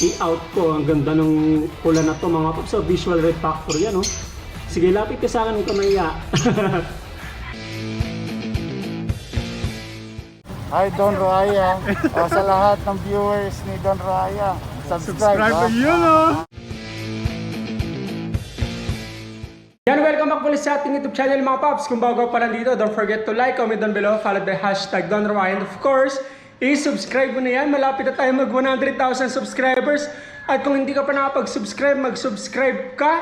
i-out ko. Ang ganda ng pula na to mga paps. So, visual red factor yan, oh. Sige, lapit ka sa akin kung maya. Hi Don Raya. o, sa lahat ng viewers ni Don Raya. Subscribe. Subscribe ha? yun, oh. Yan, welcome back ulit sa ating YouTube channel mga paps. Kung bago pa lang dito, don't forget to like, comment down below, followed by hashtag Don Roy. And of course, i-subscribe mo na yan. Malapit na tayo mag 100,000 subscribers. At kung hindi ka pa nakapag-subscribe, mag-subscribe ka.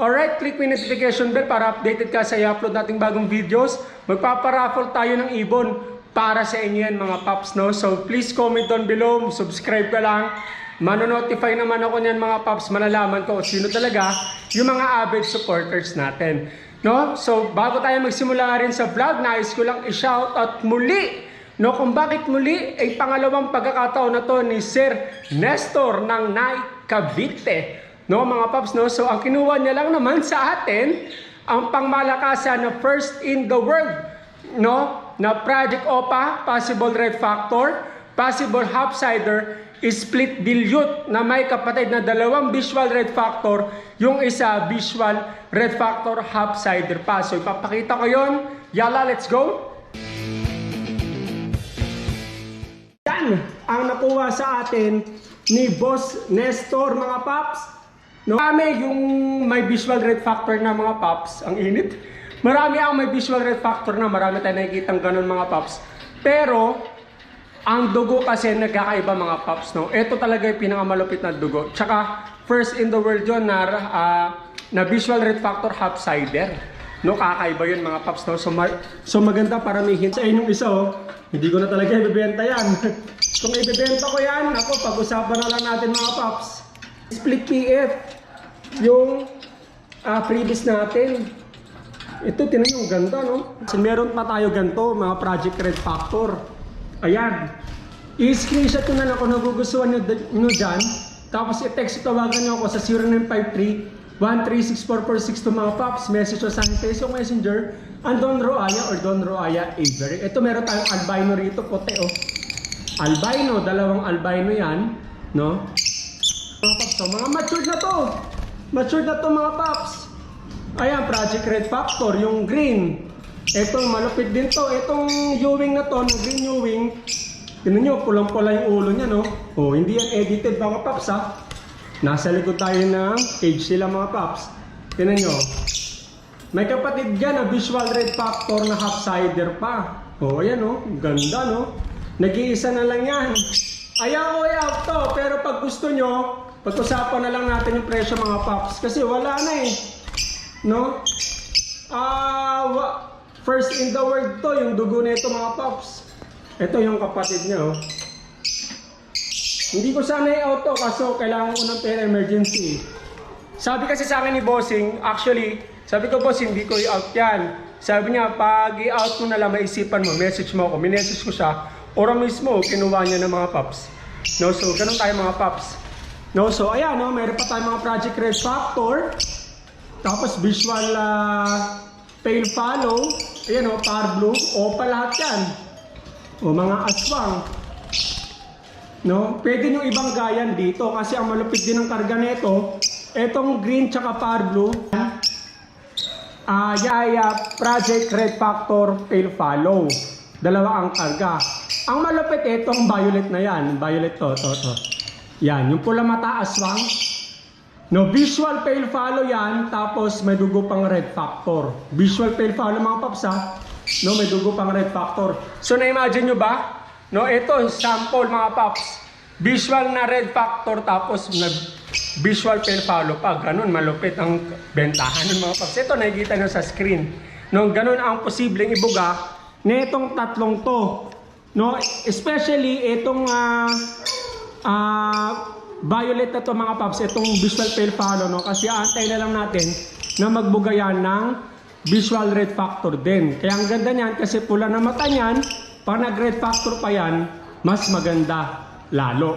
Alright, click mo yung notification bell para updated ka sa i-upload nating bagong videos. Magpaparaffle tayo ng ibon para sa inyo yan mga paps, no? So please comment down below, subscribe ka lang. Manonotify naman ako niyan mga paps, malalaman ko sino talaga yung mga avid supporters natin. No? So bago tayo magsimula rin sa vlog, nais ko lang i-shout out muli No, kung bakit muli ay pangalawang pagkakataon na to ni Sir Nestor ng Nai Cavite. No, mga paps, no? So ang kinuha niya lang naman sa atin ang pangmalakasan na first in the world, no? Na Project OPA, possible red factor, possible half-sider, split dilute na may kapatid na dalawang visual red factor, yung isa visual red factor half-sider pa. So ipapakita ko yon. Yala, let's go! Ang nakuha sa atin ni Boss Nestor mga paps. No? Marami yung may visual red factor na mga paps. Ang init. Marami ang may visual red factor na marami tayong nakikita ganun mga paps. Pero ang dugo kasi nagkakaiba mga paps. No? Ito talaga yung pinakamalupit na dugo. Tsaka first in the world yun na, ah, na visual red factor half-sider. No, kakaiba yun mga paps. No? So, ma- so maganda paramihin sa inyong isa. Oh. Hindi ko na talaga ibebenta yan. Kung ibebenta ko yan, ako, pag-usapan na lang natin mga paps. Split PF. Yung ah, previous natin. Ito, tinan nyo, ang ganda, no? Kasi meron pa tayo ganito, mga Project Red Factor. Ayan. I-screenshot ko na lang kung nagugustuhan nyo, nyo dyan. Tapos i-text tawagan nyo ako sa 0953 1364462 mga paps. Message sa aking Facebook Messenger. Ang Don Roaya or Don Roaya Avery. Ito meron tayong albino rito, puti oh. Albino, dalawang albino yan. No? Mga paps, so, mga matured na to. Matured na to mga paps. Ayan, Project Red Factor, yung green. Itong malupit din to. Itong Ewing na to, na green Ewing. Tignan nyo, pulang-pula yung ulo niya, no? Oh, hindi yan edited mga paps, ha? Nasa likod tayo ng cage sila mga paps. Tignan nyo. May kapatid dyan na visual red factor na half-sider pa. Oh, ayan, oh. Ganda, no? Nag-iisa na lang yan. Ayaw ko i-out to, pero pag gusto nyo, pag-usapan na lang natin yung presyo mga paps. Kasi wala na eh. No? Ah, wa- first in the world to, yung dugo nito mga paps. Ito yung kapatid niya, oh. Hindi ko sana i-auto kaso kailangan ko ng pera emergency. Sabi kasi sa akin ni Bossing, actually, sabi ko boss, hindi ko i-out yan. Sabi niya, pag i-out mo na lang, maisipan mo, message mo ako. Minessage ko siya, ora mismo, kinuha niya ng mga paps. No, so, ganun tayo mga paps. No, so, ayan, no, mayroon pa tayong mga Project Red Factor. Tapos, visual ah, pale follow. Ayan, no, par blue. Opa lahat yan. O, mga aswang. No? Pwede nyo ibang gayan dito kasi ang malupit din ng karga nito, etong green tsaka par blue, ah Yaya Project Red Factor Pale Follow. Dalawa ang karga. Ang malupit itong violet na yan. Violet to, to, to. Yan, yung pula mata aswang. No, visual pale follow yan, tapos may dugo pang red factor. Visual pale follow mga paps ha. No, may dugo pang red factor. So na-imagine nyo ba? No, ito sample mga paps. Visual na red factor tapos na visual pale follow pa. Ganun malupit ang bentahan ng mga paps. Ito nakikita nyo sa screen. No, ganun ang posibleng ibuga nitong tatlong to. No, especially itong ah ah violet na to mga paps, itong visual pale follow, no? Kasi antay na lang natin na magbuga yan ng visual red factor din. Kaya ang ganda niyan kasi pula na mata niyan, pag nag-red factor pa yan, mas maganda lalo.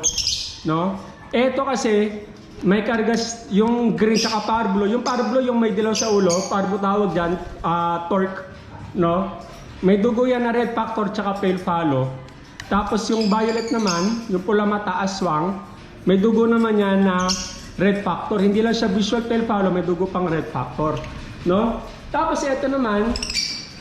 No? Ito kasi, may kargas yung green sa parblo. Yung parblo yung may dilaw sa ulo, parblo tawag dyan, ah, torque. No? May dugo yan na red factor tsaka pale follow. Tapos yung violet naman, yung pula mata aswang, May dugo naman yan na red factor. Hindi lang siya visual pale follow, may dugo pang red factor. No? Tapos ito naman,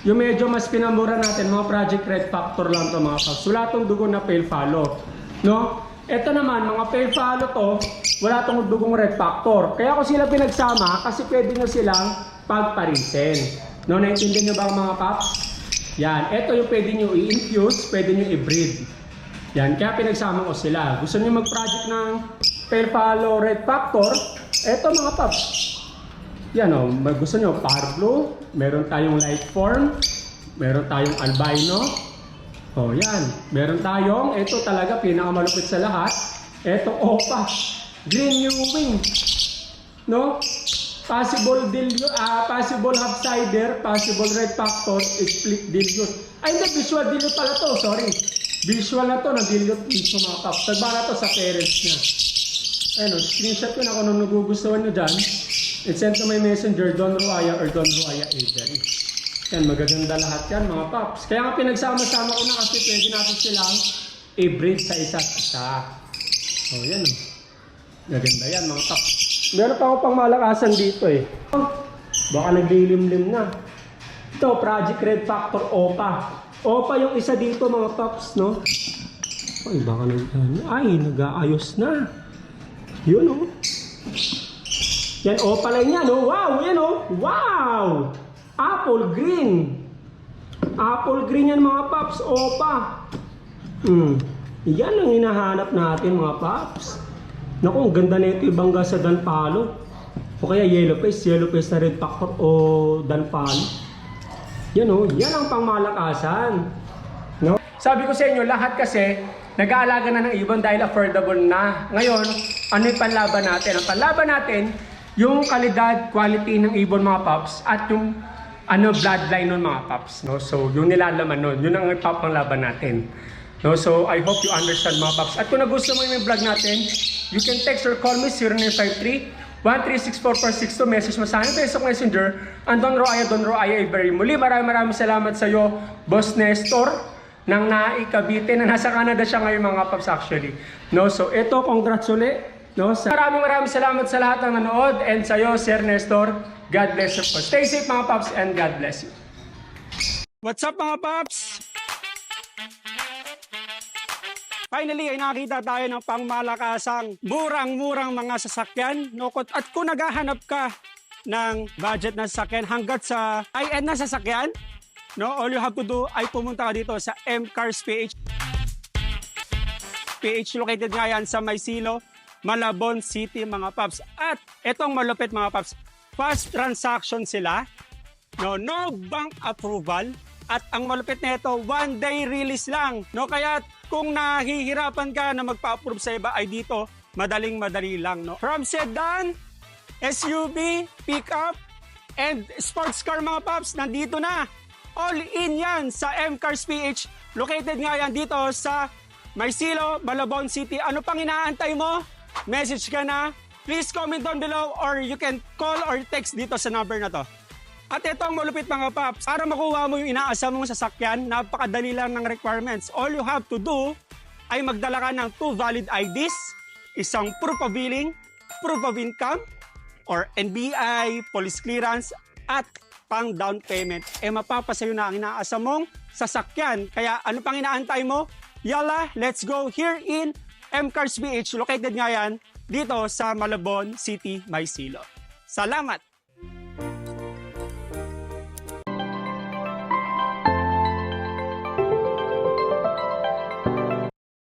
yung medyo mas pinamura natin, mga project red factor lang to mga paps. Wala tong dugo na pale follow. No? Ito naman, mga pale follow to, wala tong dugong red factor. Kaya ko sila pinagsama kasi pwede nyo silang pagparisin. No, naintindihan nyo ba mga paps? Yan, ito yung pwede nyo i-infuse, pwede nyo i-breed. Yan, kaya pinagsama ko sila. Gusto nyo mag-project ng pale follow red factor, ito mga paps. Yan o, mag- gusto nyo power meron tayong light form, meron tayong albino. O yan, meron tayong, ito talaga pinakamalupit sa lahat, ito opa, green new wing. No? Possible dilute, ah, possible half-sider, possible red factor, split dilute. Ay hindi, visual dilute pala to, sorry. Visual na to, na dilute dito mga kaps. Tagba na to sa parents niya. Ayun, oh, screenshot ko na kung anong nagugustuhan nyo dyan. I-send to my messenger, Don Ruaya or Don Ruaya Avery. Yan, magaganda lahat yan mga paps. Kaya nga pinagsama-sama ko na kasi pwede natin silang i-breed sa isa't isa. Oh, yan. Maganda yan mga paps. Meron pa ako pang malakasan dito eh. Baka naglilimlim na. Ito, Project Red Factor OPA. OPA yung isa dito mga paps, no? Ay, baka nag... Ay, nag-aayos na. Yun oh. Yan, OPA lang yan oh. Wow, yan oh. Wow! Apple green. Apple green yan mga paps. OPA. Hmm. Yan ang hinahanap natin mga paps. Naku, ang ganda na ito ibangga sa Danpalo. O kaya yellow face, yellow face na red factor o Danpalo. Yan o, yan ang pangmalakasan. No? Sabi ko sa inyo, lahat kasi nag-aalaga na ng ibon dahil affordable na. Ngayon, ano yung panlaban natin? Ang panlaban natin, yung kalidad, quality ng ibon mga pups at yung ano bloodline ng mga pups. No? So, yung nilalaman nun, yun ang ipapanglaban natin. No, so I hope you understand mga paps. At kung nagustuhan mo yung vlog natin, you can text or call me 0953 1364462 message mo sa akin Facebook Messenger ang Don Roaya Don Roaya Ibery. Muli maraming maraming salamat sa iyo Boss Nestor ng Nai Cavite na nasa Canada siya ngayon mga paps actually. No, so ito congrats uli. No, sa maraming maraming salamat sa lahat ng nanood and sa iyo Sir Nestor. God bless you po. Stay safe mga paps and God bless you. What's up mga paps? Finally ay nakita tayo ng pangmalakasang murang-murang mga sasakyan. No? At kung naghahanap ka ng budget na sasakyan hanggat sa high-end na sasakyan, no? all you have to do ay pumunta ka dito sa M Cars PH. PH located nga yan sa Maysilo, Malabon City mga paps. At etong malupit mga paps, fast transaction sila, no, no bank approval, at ang malupit nito, one day release lang. No, kaya kung nahihirapan ka na magpa-approve sa iba ay dito, madaling madali lang. No? From sedan, SUV, pickup, and sports car mga paps, nandito na. All in yan sa M Cars PH. Located nga yan dito sa Maysilo, Malabon City. Ano pang inaantay mo? Message ka na. Please comment down below or you can call or text dito sa number na to. At ito ang malupit mga paps. Para makuha mo yung inaasam mong sasakyan, napakadali lang ng requirements. All you have to do ay magdala ka ng two valid IDs, isang proof of billing, proof of income, or NBI, police clearance, at pang down payment. Eh mapapasayo na ang inaasam mong sasakyan. Kaya ano pang inaantay mo? Yala, let's go here in M Cars BH. Located nga yan dito sa Malabon City, Maysilo. Salamat!